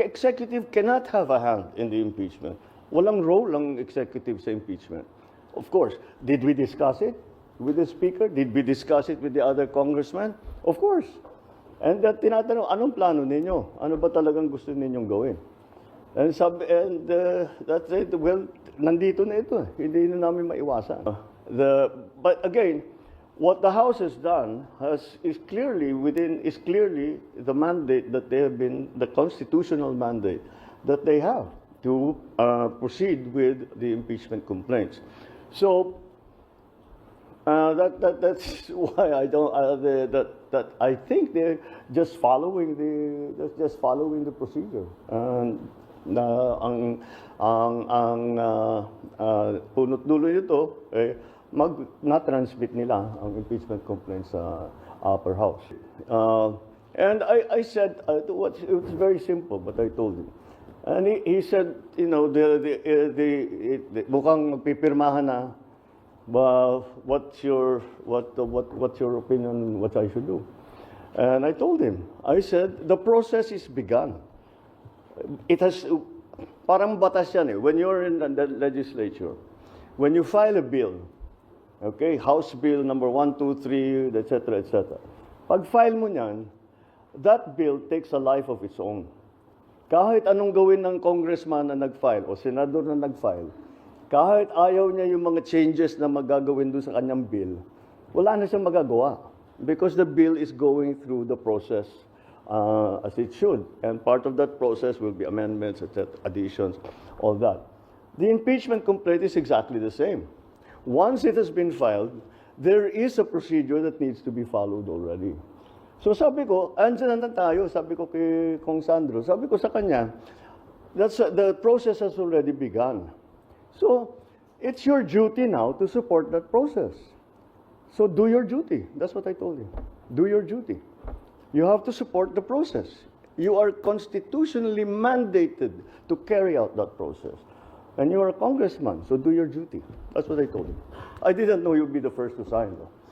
executive cannot have a hand in the impeachment. Walang role ang executive sa impeachment. Of course, did we discuss it with the speaker? Did we discuss it with the other congressmen? Of course. And that tinatanong, anong plano ninyo? Ano ba talagang gusto ninyong gawin? And, sab and uh, that's it. Well, nandito na ito. Hindi na namin maiwasan. The, but again, what the House has done has, is clearly within is clearly the mandate that they have been the constitutional mandate that they have to uh, proceed with the impeachment complaints. So uh, that, that, that's why I don't, uh, the, that, that I think they're just following the, just, following the procedure. And na ang, ang, ang uh, uh, punot dulo nito, eh, mag, na-transmit nila ang impeachment complaints sa upper house. Uh, and I, I said, uh, it was it was very simple, but I told him. And he, he said, you know, the, the, uh, the, it, the mukhang magpipirmahan na well, what's your what what what's your opinion? What I should do? And I told him. I said the process is begun. It has parang batas yan eh. When you're in the legislature, when you file a bill, okay, House Bill number one, two, three, etc., etc. Pag file mo niyan, that bill takes a life of its own. Kahit anong gawin ng congressman na nag-file o senador na nag-file, kahit ayaw niya yung mga changes na magagawin doon sa kanyang bill, wala na siyang magagawa. Because the bill is going through the process uh, as it should. And part of that process will be amendments, etc., additions, all that. The impeachment complaint is exactly the same. Once it has been filed, there is a procedure that needs to be followed already. So sabi ko, andyan na tayo, sabi ko kay Kong Sandro, sabi ko sa kanya, that's, the process has already begun. So, it's your duty now to support that process. So do your duty. That's what I told him. Do your duty. You have to support the process. You are constitutionally mandated to carry out that process. And you are a congressman, so do your duty. That's what I told him. I didn't know you'd be the first to sign, though.